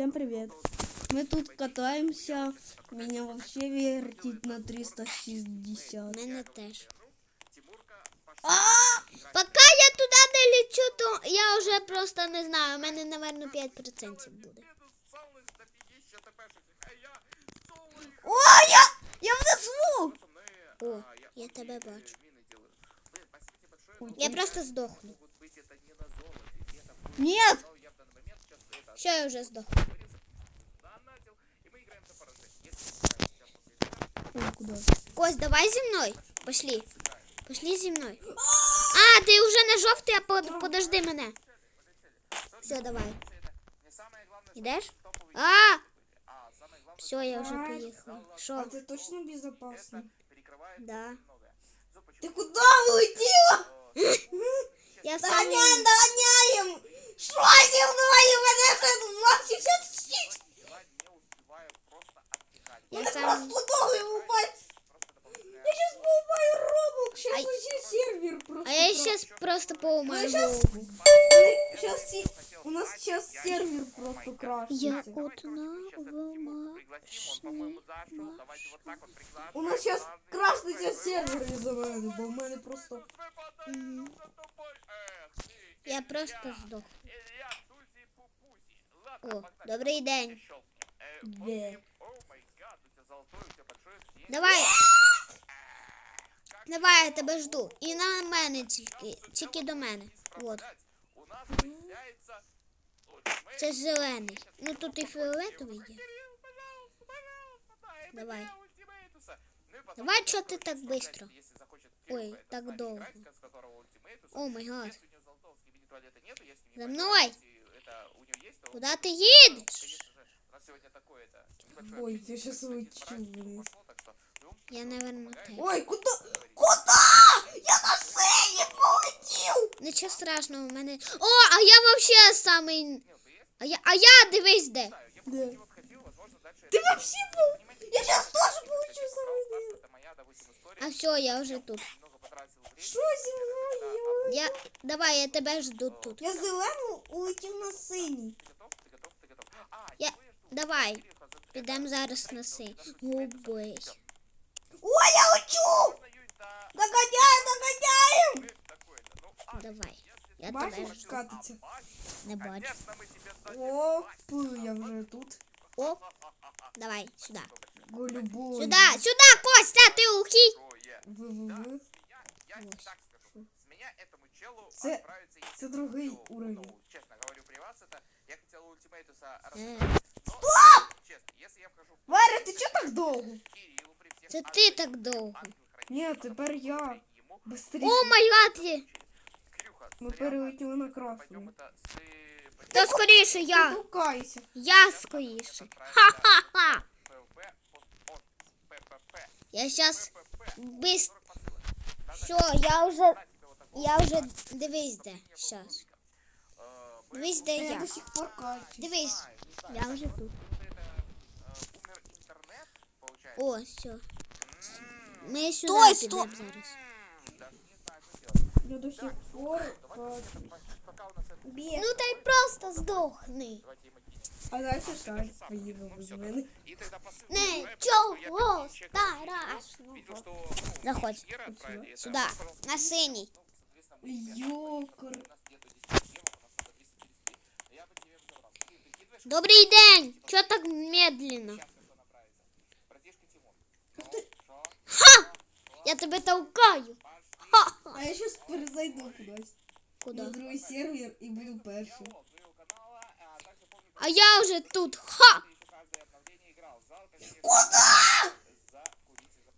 Всем привет. Мы тут катаемся. Меня вообще вертит на 360. Мене теж. А! Поки я туди не лічу, то я вже просто не знаю. У мене, напевно, 5% буде. О, я! Я внизу! О, я тебе бачу. Я просто здохну. Нет! Все, я вже здохну. Куда? Кость, давай зі мною. Пошли. Пошли зі мною. А, ти вже не жовтий, а под- подожди мене. Все, давай. Ідеш? А! Все, я вже поїхала. Що? ты точно безопасно? Да. Ты куда улетела? Я Да сам... не догоняем! Что зі мною? Мене вже 26! Я Мене сам... просто ноги упасть! Я сейчас поумаю робок! Сейчас Ай. вообще сервер просто... А я про- сейчас просто Сейчас у нас сейчас сервер просто крашится. Я одна У нас сейчас крашиться сервер із-за мене, бо в мене просто... Я просто здох. О, добрий день. Де? Давай. Давай, я тебе жду. І на мене тільки. Тільки до мене. От. Це зелений. Ну тут і фіолетовий є. Давай. Давай, чого ти так швидко? Ой, так довго. О май гад. За мною. Куди ти їдеш? Ой, я сейчас улечу вниз. Я, наверное, теж. Ой, куда? Куда? Я на сцені полетів! Нічого страшного, у мене. О, а я вообще самий. А я, а я дивись де. Де? Ти вообще был? Я сейчас тоже получу самый А все, я вже тут. Що зі мною? Я. Давай, я тебе жду тут. Я зелену улетів на синій. Я. Давай. Підемо зараз на си. Губи. Ой, я лечу! Догоняем, догоняем! Давай. Я тебе Бачиш, жду. катиться. Не бачу. Оп, я вже тут. О, давай, сюди. Голюбой. Сюди, сюди, Костя, ти ухій. ВВВ. Це, Це- це другий уровень. Ну, честно говорю, при вас это, я хотел ультимейтуса Стоп! Честно, если я вхожу Варя, ти чого так при Це ти так довго. Ні, тепер я. Быстрее. О май гад, Ми перелетіли на с... То скоріше я. толкайся. Я скоріше. Ха-ха-ха. Я зараз ПП. бис... Все, я вже... Я вже... Дивись де. Щас. Дивись, де Я я. до сих пор качу. Дивись. Я вже тут. О, все. Ми сюди підемо стой. зараз. Даже не знаю, что делать. Я до сих пор Давайте качу. где-то пока у нас это... Бе. Ну та й просто здохни. Давайте ему кинем. А далі шарик поїхав Ну, без всё, мене. И тогда посыл. Не, Рэп, чого что я как бы чекал страшного. Видел, что ну, Заходь. Ира отправили, это Сюди, просто, на синій. ну, соответственно, мы Йокар. У нас нету 10 гемов, у нас только 233. Но я бы тебе разобрал. Ты прикидываешь, Добрий день. Чого так медленно? сейчас что направится? Братишка Тимур. Ну, шо? Ха! Я тебе толкаю. А я зараз перезайду кудись. Куди? На другий сервер і буду першим. А я вже тут. Ха! ты Куда?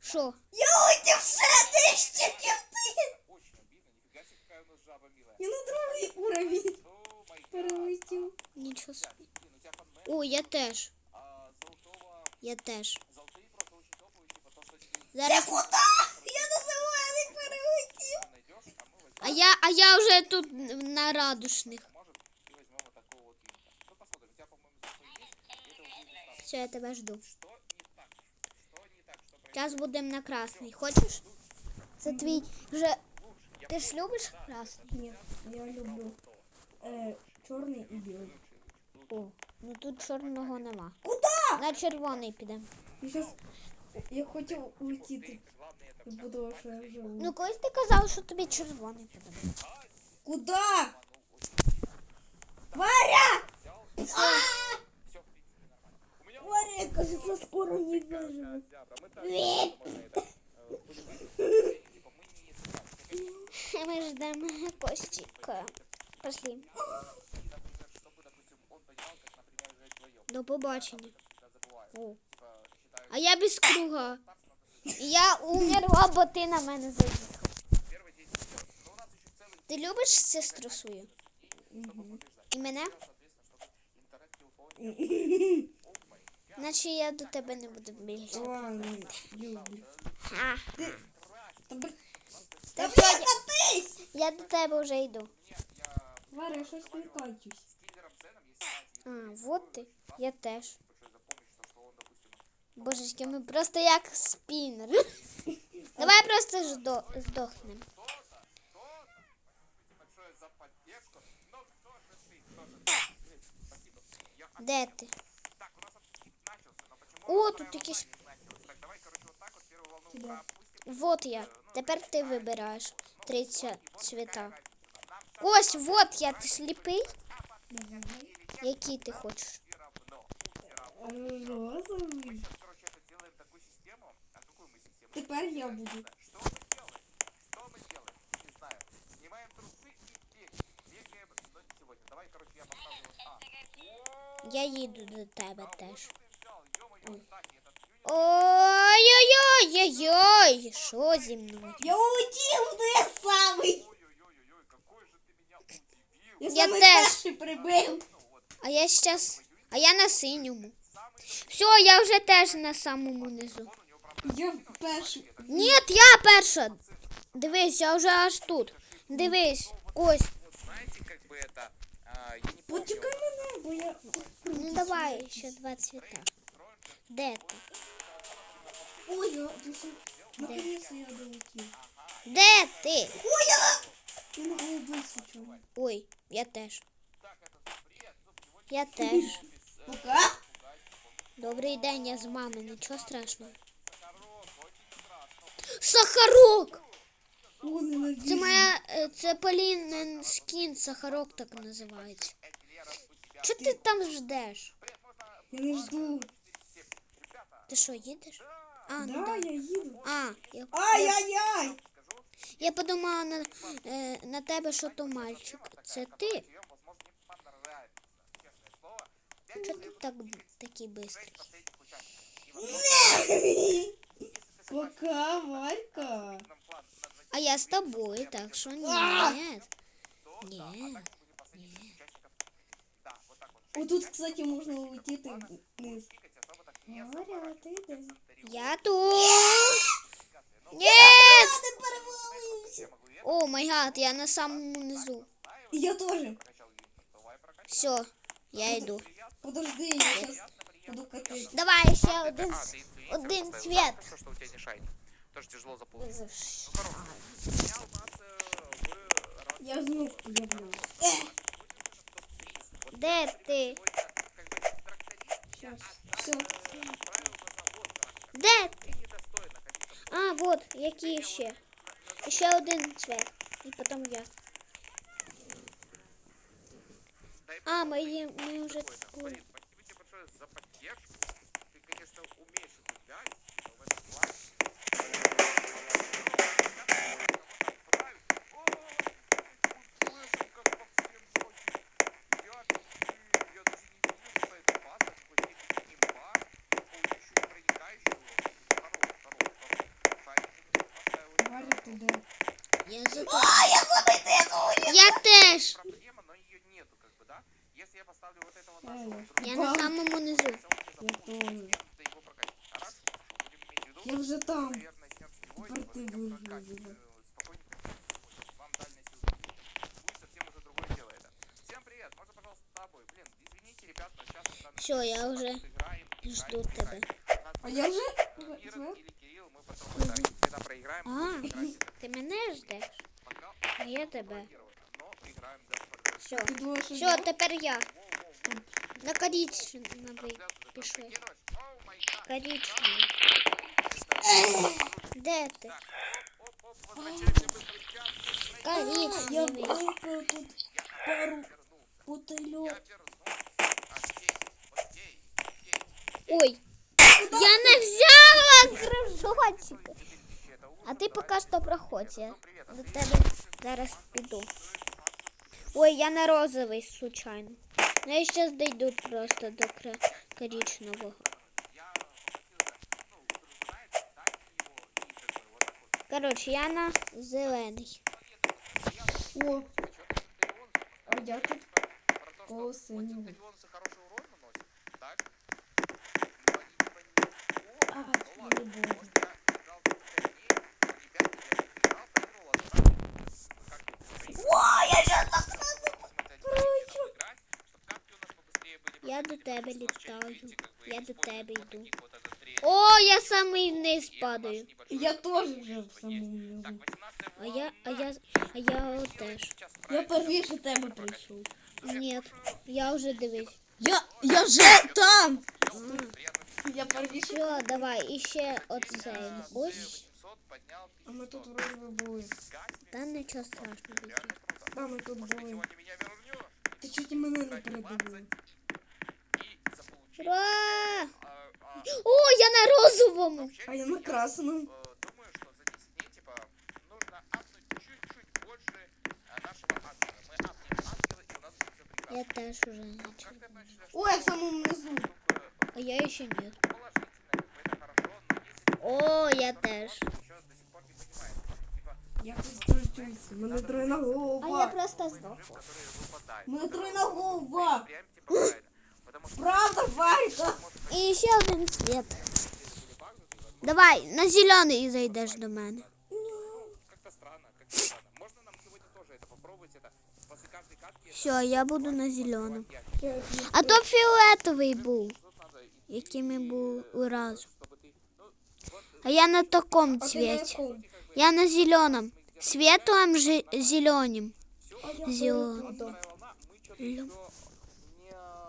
Що? Я улетів ще нижче, ким ти. Очень обидно. Нифига себе, какая у нас жаба милая. Я на другий уровень перелетів. Нічого собі. О, я теж. Я теж. Золотые просто очень а я, а я вже тут на радушних. тебя, уже недостаточно. Все, я тебе жду. Зараз будемо на красний. Хочеш? Це твій вже. Ти ж любиш красний? Ні, я люблю е, чорний і білий. О, Ну тут чорного нема. Куди? На червоний підемо. Я щас... Я хотів улетіти. Я подумав, що я вже у- Ну колись ти казав, що тобі червоний підемо. Куда? Варя! Все, в принципе, нормально. У меня Варя, кажется, скоро не доживет. Ребята, мы так можно это, э, будем выйти, типа, мы не собираемся. Ми ждемо Костіка. Пошли. И, например, чтобы, допустим, он понимал, как, например, играть вдвоем. До побачення. Я забываю. О. Типа, считаю, А я без круга. Я умерла, бо ти на мене заїхав. первый день сделать. Но у нас еще целый Ти любиш сестру свою? І мене? соответственно, чтобы интернет телефон. Наче я до тебе не буду більше. Ладно, люблю. А, Та блін, та блін, сьогодні катись! я до тебе вже йду. Варя, я щось не качусь. Киллером Зеном есть связь. А, вот ти. Я теж. Божечки, ми просто як спінер. Давай просто ждо, здохнемо. Де ти? О, тут короче, вот я. Тепер ти вибираєш три цвіта. Ось, вот я. Ти сліпий? Який ти хочеш? Розовий. сегодня. Давай, короче, я поставлю вот А. Я їду до тебе Да, теж. вот ты взял, ё-моё, кстати, этот Юня- Ой-ой-ой-ой-ой, що зі мною? Я улетів, де я самий. Ой-ой-ой, какой же ты меня удивил. Я, Я самий теж. перший прибив. А я щас. А я на синьому. Все, я вже теж на самому низу. Я перший. Ні, я перша. Дивись, я вже аж тут. Дивись, Кость. Вот знаете, как бы это... а, я не помню. Почекай мене, бо я... Ну давай ще два цвіта. Де ти? Ой, я дуже... Наконец-то я долетів. Де ти? Ой, я... Я на голову висічу. Ой, я теж. Так, это привет, зуб, сегодня Я теж. Пока. Добрий день, я з мами, нічого страшного. Сахарок. Це моя. е, Це Полінен скін, сахарок так називається. Що ти там ждеш? Я не жду. Ти що, їдеш? А, ну Да, да. я їду. А, я, Ай-яй-яй. я подумала на, е, на тебе, що то мальчик. Це ти? Чого ти так такий бистрий? Пока, Варька. нам план на два А я з тобою, так що ні. то, Ні. да, а так мы будем последних участников. Да, вот так вот. О, тут, кстати, можна улетіти вниз. Кликать особо так не Варя, ти де? Я тут. Ні! Ти перевалився. Я могу и О май гад, я на самому низу. Я теж. прокачал Юниту. Давай прокачай. Все, я йду. Подожди, я сейчас буду катить. Давай ще А, один, ты с- инфлюенсер один поставил. цвет. Хорошо, что у тебя не шайт. Тоже тяжело запомнить. Ну, хорошо. Я у нас э, в раз- Я знов появлю. Е, Де ти? Сегодня, как бы, тракторист, все. правил бы завод трактора. Де ти? Ты недостоин находиться в А, вот, які ще. Ще один цвет. І потім я. А, мої, ми вже Спокойно. були. Блин, спасибо тебе большое за поддержку. Ты, конечно, умеешь играть, но в этом плане... Варя, ти де? Я за Я теж. Проблема, но ее нету, как бы, да? Если я поставлю вот этого Ай, нашего Я на самому низу. Я тоже. Он уже там. Порты выжили. Все, я уже жду тебя. А я уже? А, Ты мене ждеш? А я тебя. Все, все, теперь я. На коричневий пішли. Коричневый. Де ти? Оп, оп, возвращайся быстрый час. Я Коричневий. випив тут пару Вернулся. бутильок. Я вернулся. А здесь, вот здесь, здесь. Ой. Я не взяла кружочок. Это ужас, А ти поки що проходь. Я привет. до тебе зараз піду. Ой, я на розовий случайно. Ну я зараз дійду просто до кра- коричневого. там 5 дней, не 5 дней, я не играл, планировал отправить. Как тут? О, я сейчас так Короче. Чтобы катки у нас побыстрее были. Я до побыстрее, тебе потому что літаю. видите, как бы Я до используют тебе вот йду. О, я самий вниз падаю. Я тоже вже в самому низу. А я, а я, а я Делаем теж. Я первіше тебе прийшов. Ні, я вже дивись. Я, я вже там. Я первіше. Все, давай, іще оцей. Ось. А ми тут вроде би були. Та нічого страшного. Да, ми тут були. Ти чуть мене не передивив. Ура! А, а, О, я на розовому. вообще, А я на красному. э, думаю, что за 10 дней, типа, нужно апнуть чуть-чуть больше а, нашего ангела. Мы апнем ангела, и у нас будет все прекрасно. Я теж уже начал. Как ты относишься, что Ой, я в самому низу. штука А я ще ні. положительная, как бы это хорошо, но если О, я теж. еще до сих пор не понимает, типа, Я тут крутюся. Мене тройна А я голова. просто рыб, здох. которые выпадают. Мене Вот это тройна вот голова. Прям, типа, правильно. Потому что Правда, Варька? І ще один світ. Давай, на зелений зайдеш до мене. как-то странно, как-то странно. Можно нам сегодня тоже это попробовать, это после каждой катки... это Все, я буду на зеленому. пять. А то фіолетовий був, Тут надо идти, який ми були разом. чтобы ты... Ну, вот, А я на такому А ти на цвіті. якому? Я на зеленом. Светлым же зеленым.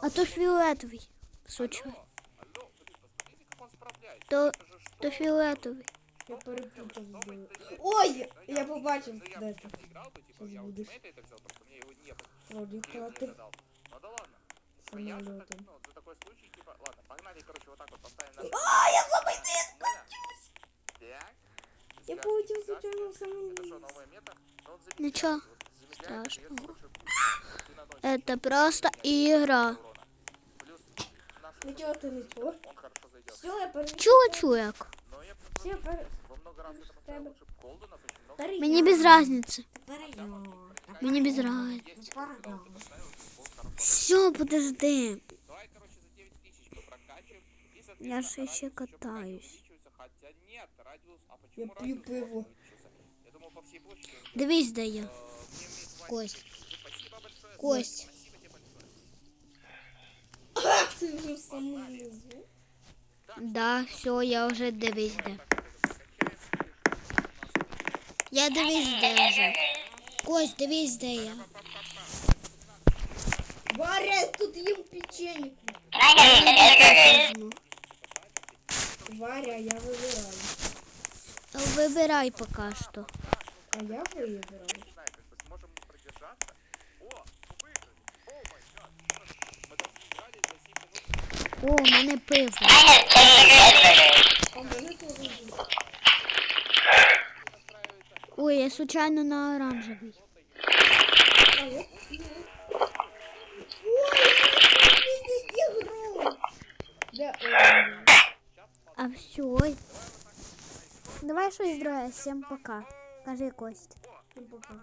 А я Зелёный. тут. вторая волна, мы что-то Лю. еще не... А то фіолетовий. Случай. Алло, алло, блин, посмотрите, как он справляется. То, Это же что? то фіолетовий. Я перепутав. блін. Ой, я побачив, Ну, я де бы ти. сейчас играл бы, типа, Сейчас я будешь. ультимейт это взял, просто у меня его не было. Вроді Я его не хватить додал. Ну да ладно. Ну, я же так, самолітом. ну, за такой случай, типа, ладно, погнали, короче, вот так вот поставим наш... А, я забыл, Так. Я Сейчас, полетів сейчас. случайно в самому Это что, низу. новая мета? Ну, он замедляет, Ничего вот, замедляет, дает, страшного. короче, ты наносишь Это просто игра. Идет он идет. Все. Чего, чувак? Мне без разницы. Ну, мне без разницы. Все, подожди. Я же еще катаюсь. Я пью пиво. Дивись, да я. Кость. Кость. Ти вже в самому. Да, все, я вже дивись де. Я дивись де вже. Кость, дивись де я. Варя, тут їм печеньку. Варя, я вибираю. Вибирай поки що. А я вибираю. О, у мене пиво. Ой, я случайно на оранжевий. А все. Давай щось друге. Всім пока. Кажи Кость. Ну, пока.